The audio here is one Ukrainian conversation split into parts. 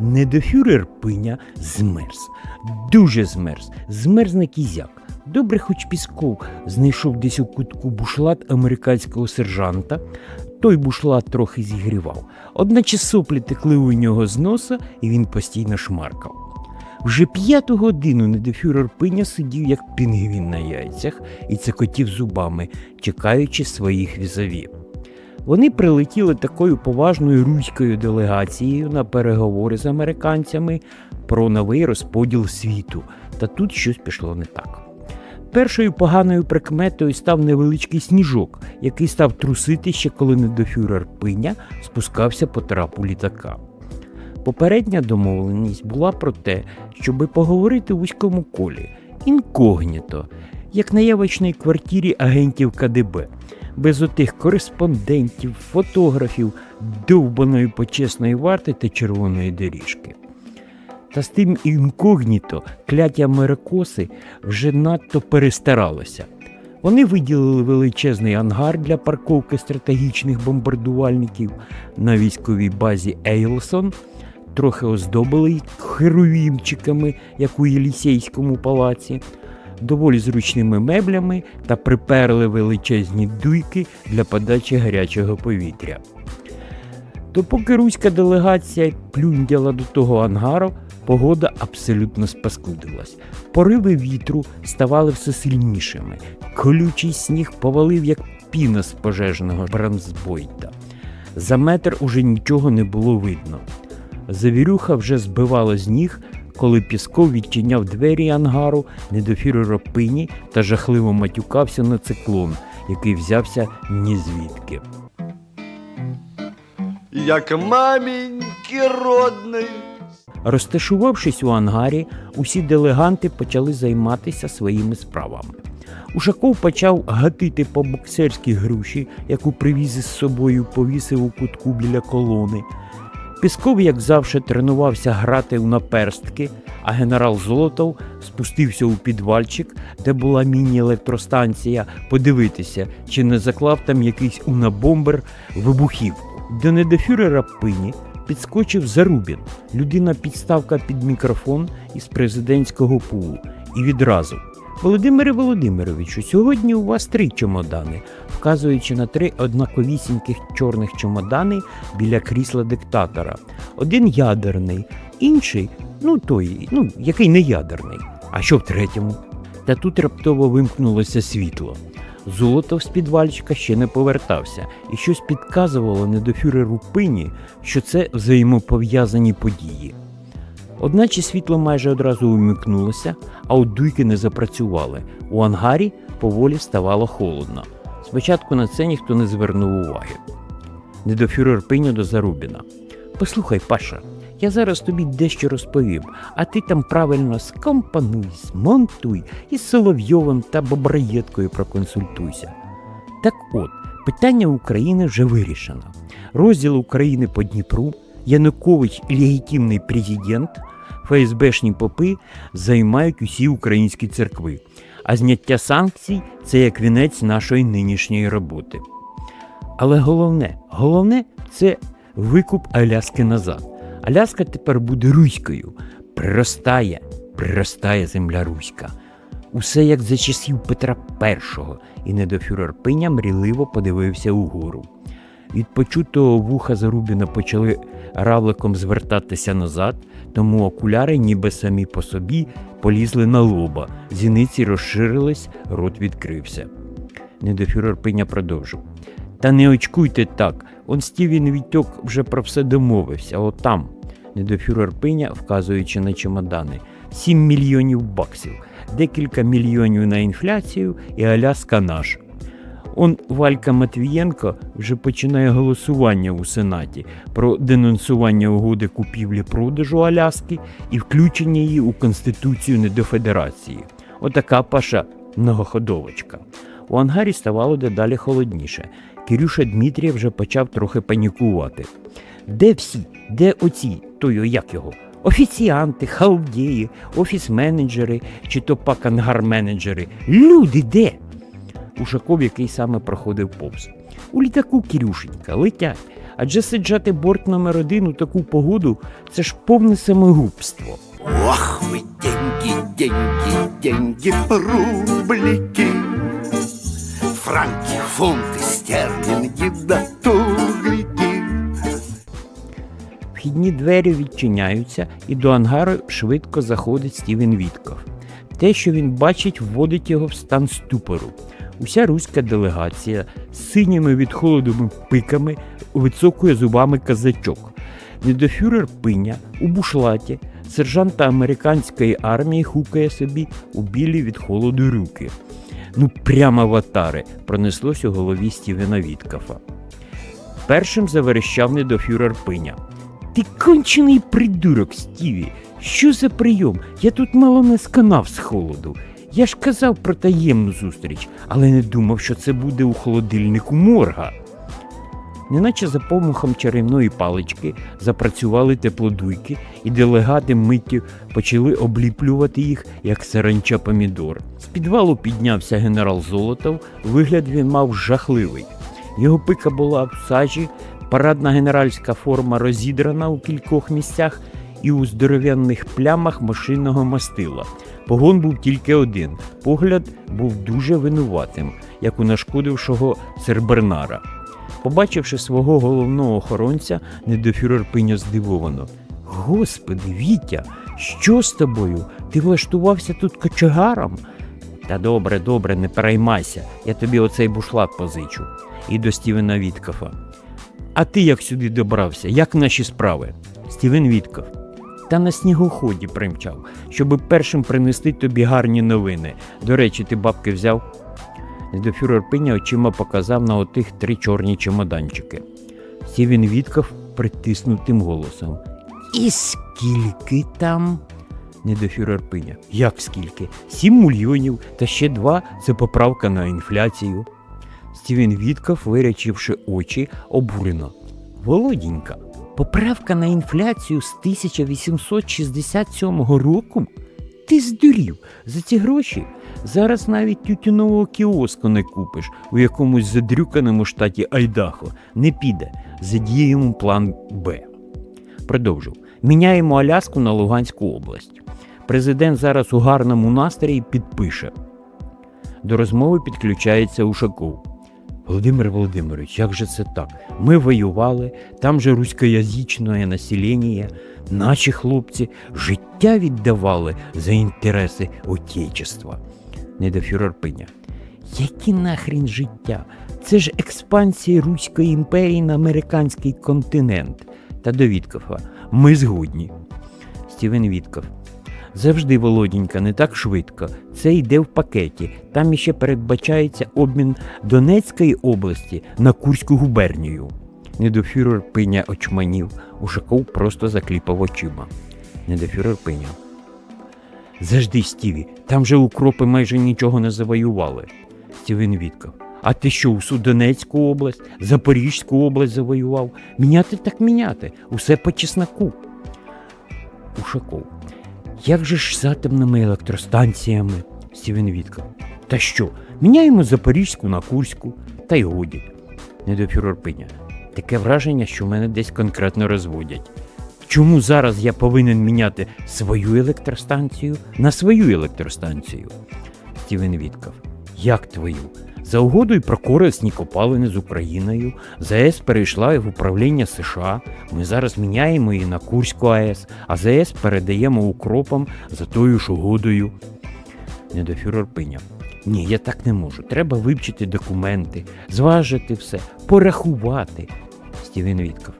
Недофюрер пиня змерз. Дуже змерз. Змерз на кізяк. Добре, хоч Пісков знайшов десь у кутку бушлат американського сержанта. Той бушлат трохи зігрівав. Одначе соплі текли у нього з носа, і він постійно шмаркав. Вже п'яту годину недофюрер пиня сидів, як пінгвін на яйцях, і цокотів зубами, чекаючи своїх візаві. Вони прилетіли такою поважною руською делегацією на переговори з американцями про новий розподіл світу, та тут щось пішло не так. Першою поганою прикметою став невеличкий сніжок, який став трусити ще коли недофюрер пиня спускався по трапу літака. Попередня домовленість була про те, щоби поговорити в вузькому колі, інкогніто, як на явочній квартирі агентів КДБ, без отих кореспондентів, фотографів, довбаної почесної варти та червоної доріжки. Та з тим інкогніто кляття Мерикоси вже надто перестаралося. Вони виділили величезний ангар для парковки стратегічних бомбардувальників на військовій базі Ейлсон, трохи оздобили їх херовімчиками, як у Єлісейському палаці, доволі зручними меблями та приперли величезні дуйки для подачі гарячого повітря. То поки руська делегація плюндяла до того ангару, погода абсолютно спаскудилась. Пориви вітру ставали все сильнішими. Колючий сніг повалив, як піна з пожежного бранзбойта. За метр уже нічого не було видно. Завірюха вже збивала з ніг, коли Пісков відчиняв двері ангару недофіру пині та жахливо матюкався на циклон, який взявся ні звідки. як маменьки родної. Розташувавшись у ангарі, усі делеганти почали займатися своїми справами. Ушаков почав гатити по боксерській груші, яку привіз із собою, повісив у кутку біля колони. Пісков, як завжди, тренувався грати у наперстки, а генерал Золотов спустився у підвальчик, де була міні-електростанція, подивитися, чи не заклав там якийсь унабомбер вибухівку. До недофюрера пині підскочив Зарубін, людина-підставка під мікрофон із президентського пулу, і відразу. Володимире Володимировичу, сьогодні у вас три чемодани, вказуючи на три однаковісіньких чорних чемодани біля крісла диктатора. Один ядерний, інший, ну той, ну, який не ядерний. А що в третьому? Та тут раптово вимкнулося світло. Золотов з підвальчика ще не повертався, і щось підказувало недофюреру пині, що це взаємопов'язані події. Одначе світло майже одразу умікнулося, а от дуйки не запрацювали. У ангарі поволі ставало холодно. Спочатку на це ніхто не звернув уваги. Недофюрер пиня до Зарубіна. Послухай, Паша, я зараз тобі дещо розповім, а ти там правильно скомпонуй, змонтуй і Соловйовим та Бобраєткою проконсультуйся. Так от, питання України вже вирішено. Розділ України по Дніпру, Янукович легітимний президент, ФСБшні попи займають усі українські церкви, а зняття санкцій це як вінець нашої нинішньої роботи. Але головне, головне це викуп Аляски назад. Аляска тепер буде руською. Приростає, приростає земля руська. Усе як за часів Петра І, і недофюрер Пиня мрійливо подивився угору. Від почутого вуха Зарубіна почали равликом звертатися назад, тому окуляри, ніби самі по собі, полізли на лоба, зіниці розширились, рот відкрився. Недофюрер Пиня продовжив. Та не очкуйте так, он Стівін Вітьок вже про все домовився, от там. Недофюрер Пиня, вказуючи на чемодани, 7 мільйонів баксів, декілька мільйонів на інфляцію і Аляска наш. Он Валька Матвієнко вже починає голосування у Сенаті про денонсування угоди купівлі-продажу Аляски і включення її у Конституцію недофедерації. Отака паша многоходовочка. У ангарі ставало дедалі холодніше. Кирюша Дмитрія вже почав трохи панікувати. Де всі? Де оці? Той, як його? Офіціанти, халдеї, офіс-менеджери чи то пак ангар-менеджери. Люди де? Ушаков, який саме проходив повз. У літаку Кирюшенька летять. Адже сиджати борт номер один у таку погоду це ж повне самогубство. Ох вы, деньги, деньги, деньги, рублики. Франки, фунты, стерлинги, да тугрики. Вхідні двері відчиняються, і до ангару швидко заходить Стівен Вітков. Те, що він бачить, вводить його в стан ступору. Уся руська делегація з синіми від холоду пиками вицокує зубами казачок. Недофюрер пиня у бушлаті сержанта американської армії хукає собі у білі від холоду руки. Ну, прямо аватари пронеслось у голові Стівена Віткафа. Першим заверещав недофюрер пиня. Ти кончений придурок, Стіві. Що за прийом? Я тут мало не сканав з холоду. Я ж казав про таємну зустріч, але не думав, що це буде у холодильнику морга. Неначе за помахом чарівної палички запрацювали теплодуйки, і делегати миттю почали обліплювати їх, як саранча помідор. З підвалу піднявся генерал Золотов, вигляд він мав жахливий. Його пика була в сажі, парадна генеральська форма розідрана у кількох місцях і у здоров'яних плямах машинного мастила. Погон був тільки один. Погляд був дуже винуватим, як у нашкодившого Сербернара. Побачивши свого головного охоронця, недофюрер пиня здивовано. Господи, Вітя, що з тобою? Ти влаштувався тут кочегаром? Та добре, добре, не переймайся, я тобі оцей бушлат позичу. І до Стівена Віткафа. А ти як сюди добрався? Як наші справи? Стівен Вітков. Та на снігоході примчав, щоби першим принести тобі гарні новини. До речі, ти бабки взяв? Недофюрер пиня очима показав на отих три чорні чемоданчики. Стівен Вітков притиснутим голосом. І скільки там? Недофюрер пиня. Як скільки? Сім мільйонів, та ще два це поправка на інфляцію. Стівен Вітков, вирячивши очі, обурено. Володінька, поправка на інфляцію з 1867 року? Ти здурів за ці гроші. Зараз навіть тютюнового кіоску не купиш у якомусь задрюканому штаті Айдахо. Не піде. Задіємо план Б. Продовжив. Міняємо Аляску на Луганську область. Президент зараз у гарному настрої підпише. До розмови підключається Ушаков. Володимир Володимирович, як же це так? Ми воювали, там же руськоязичне населення, наші хлопці життя віддавали за інтереси Отечества. Недофюрер пиня. Які нахрін життя? Це ж експансія Руської імперії на американський континент. Та до Віткофа. Ми згодні. Стівен Вітков. Завжди, Володінька, не так швидко. Це йде в пакеті. Там іще передбачається обмін Донецької області на Курську губернію. Недофюрер пиня очманів, Ушаков просто закліпав очима. Недофюрер пиня. Завжди, Стіві, там же укропи майже нічого не завоювали. Стівен Вітков. А ти що, усю Донецьку область, Запорізьку область завоював? Міняти так міняти. Усе по чесноку. Ушаков. Як же ж з атомними електростанціями? Стівен Вітков. Та що? Міняємо Запорізьку на Курську, та й годі. Недофюрер пиня. Таке враження, що мене десь конкретно розводять. Чому зараз я повинен міняти свою електростанцію на свою електростанцію? Стівен Вітков. Як твою? За угодою про корисні копалини з Україною, ЗАЕС перейшла в управління США. Ми зараз міняємо її на Курську АЕС, а ЗАЕС передаємо укропам за тою ж угодою. Недофюрер пиняв. Ні, я так не можу. Треба вивчити документи, зважити все, порахувати. Стівен Вітков.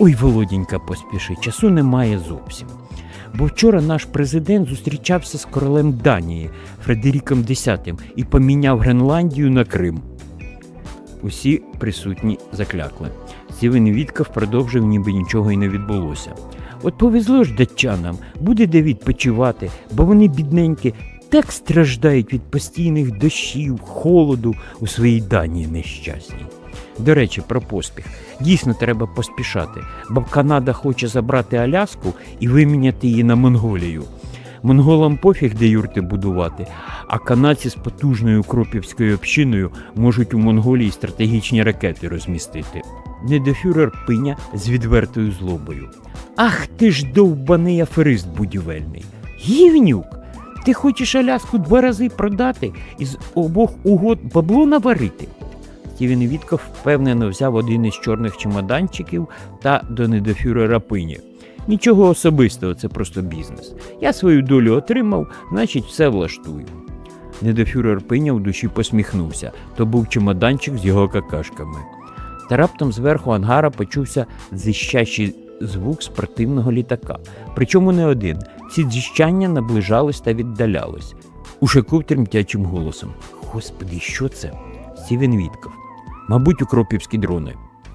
Ой, Володінька, поспіши, часу немає зовсім. Бо вчора наш президент зустрічався з королем Данії Фредеріком X і поміняв Гренландію на Крим. Усі присутні заклякли. Стівен Вітков продовжив, ніби нічого й не відбулося. От повезло ж датчанам, буде де відпочивати, бо вони бідненькі так страждають від постійних дощів, холоду у своїй дані нещасній. До речі, про поспіх. Дійсно треба поспішати, бо Канада хоче забрати Аляску і виміняти її на Монголію. Монголам пофіг, де юрти будувати, а канадці з потужною кропівською общиною можуть у Монголії стратегічні ракети розмістити. Недофюрер пиня з відвертою злобою. Ах ти ж довбаний аферист будівельний. Гівнюк! Ти хочеш Аляску два рази продати і з обох угод бабло наварити? Стівен Вітков впевнено взяв один із чорних чемоданчиків та до недофюрера пині. Нічого особистого, це просто бізнес. Я свою долю отримав, значить, все влаштую. Недофюрер пиня в душі посміхнувся, то був чемоданчик з його какашками. Та раптом зверху ангара почувся дзищащий звук спортивного літака. Причому не один. Ці дзищання наближались та віддалялись. Ушаков тремтячим голосом. Господи, що це? Стівен Вітков. Мабуть, укропівські дрони.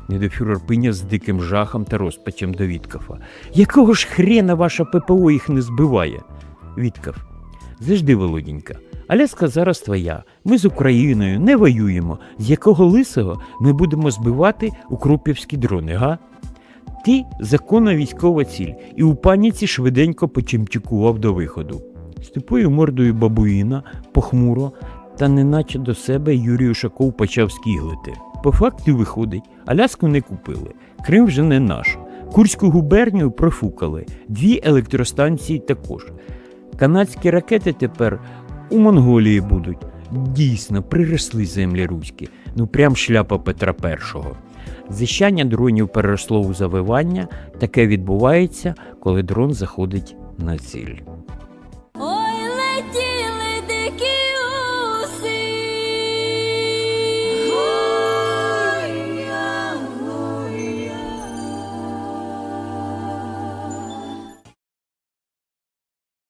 Недофюрер пиня з диким жахом та розпачем до Віткофа. Якого ж хрена ваша ППО їх не збиває? Вітков. Завжди, Володінька. Аляска зараз твоя. Ми з Україною не воюємо. З якого лисого ми будемо збивати укропівські дрони, га? Ти законна військова ціль, і у паніці швиденько почимчикував до виходу. З тупою мордою бабуїна, похмуро, та неначе до себе Юрій Ушаков почав скіглити. По факту виходить, Аляску не купили, Крим вже не наш. Курську губернію профукали, дві електростанції також. Канадські ракети тепер у Монголії будуть. Дійсно, приросли землі руські, ну прям шляпа Петра І. Зищання дронів переросло у завивання, таке відбувається, коли дрон заходить на ціль.